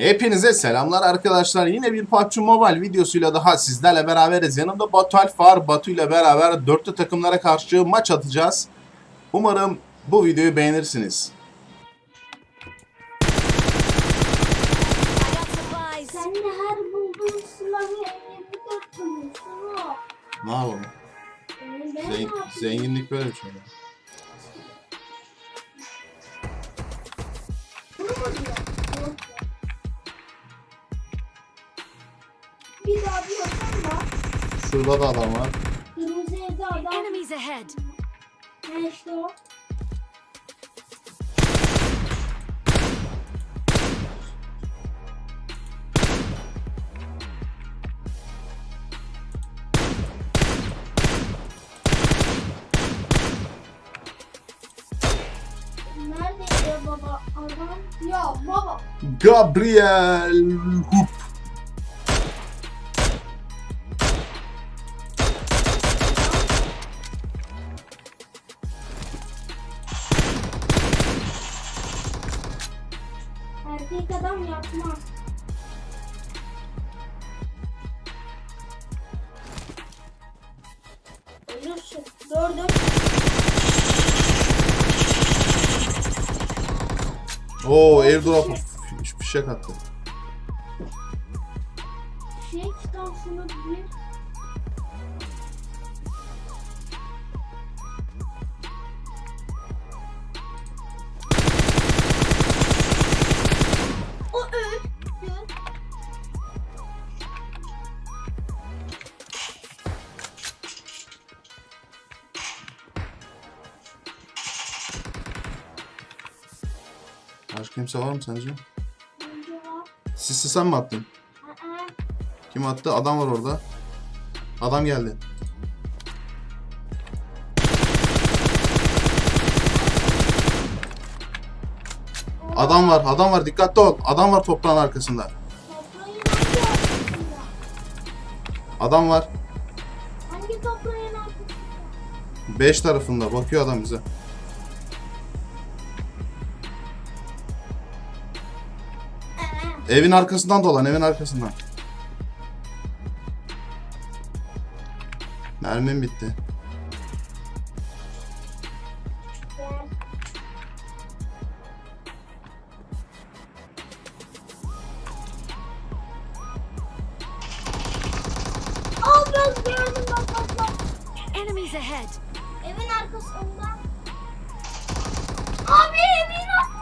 Hepinize selamlar arkadaşlar. Yine bir PUBG Mobile videosuyla daha sizlerle beraberiz. Yanımda Batu Alp var. Batu ile beraber dörtlü takımlara karşı maç atacağız. Umarım bu videoyu beğenirsiniz. I got supplies. Sen de her bulduğun silahı emniyete takıyorsun o. Ne yapalım? Zen- zenginlik böyle bir şey. Bunu mu diyor? Şurada da adam var. Kırmızı evde adam. Enemies ahead. Ne işte o? Neredeydi ya baba? Adam. Ya baba. Gabriel Hup. Erkek adam yapmaz. Ölürsün. Gördüm. Oo airdrop Fiş- fişek attı. Şey kitap şunu bir. Başka kimse var mı sence? Sisi sen mi attın? Kim attı? Adam var orada. Adam geldi. Adam var, adam var. Dikkatli ol. Adam var toprağın arkasında. Adam var. Hangi toprağın arkasında? 5 tarafında. Bakıyor adam bize. Evin arkasından dolan, evin arkasından. Mermim bitti. gel. Al biraz gördüm bak bak bak. Enemies ahead. Evin arkasında. Abi evin arkasında.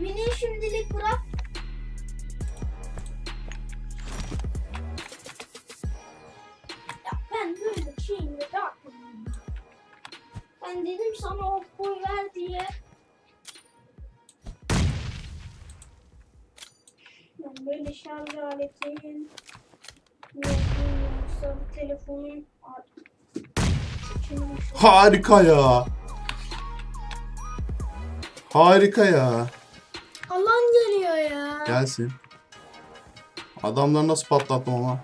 Mini şimdilik bırak. Ya ben böyle şeyini yapmadım. Ben dedim sana o koy ver diye. Ben böyle şarj aletin yoksa telefonun Harika ya. Harika ya. Alan geliyor ya. Gelsin. Adamları nasıl patlattım ama.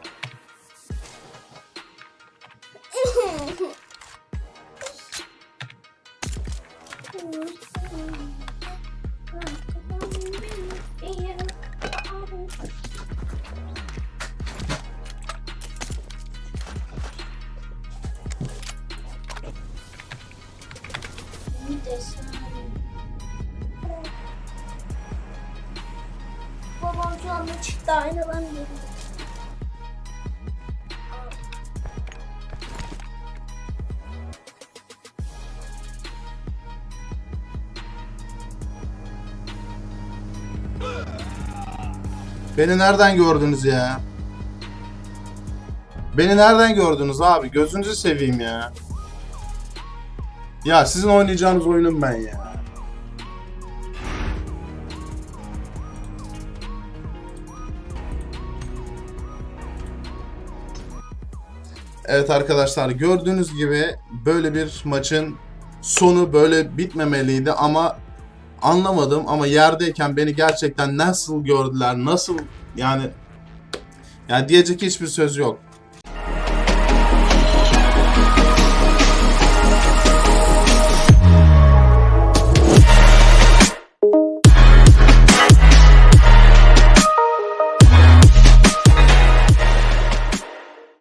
Babam çıktı aynadan geliyor. Beni nereden gördünüz ya? Beni nereden gördünüz abi? Gözünüzü seveyim ya. Ya sizin oynayacağınız oyunum ben ya. Evet arkadaşlar gördüğünüz gibi böyle bir maçın sonu böyle bitmemeliydi ama anlamadım ama yerdeyken beni gerçekten nasıl gördüler nasıl yani yani diyecek hiçbir söz yok.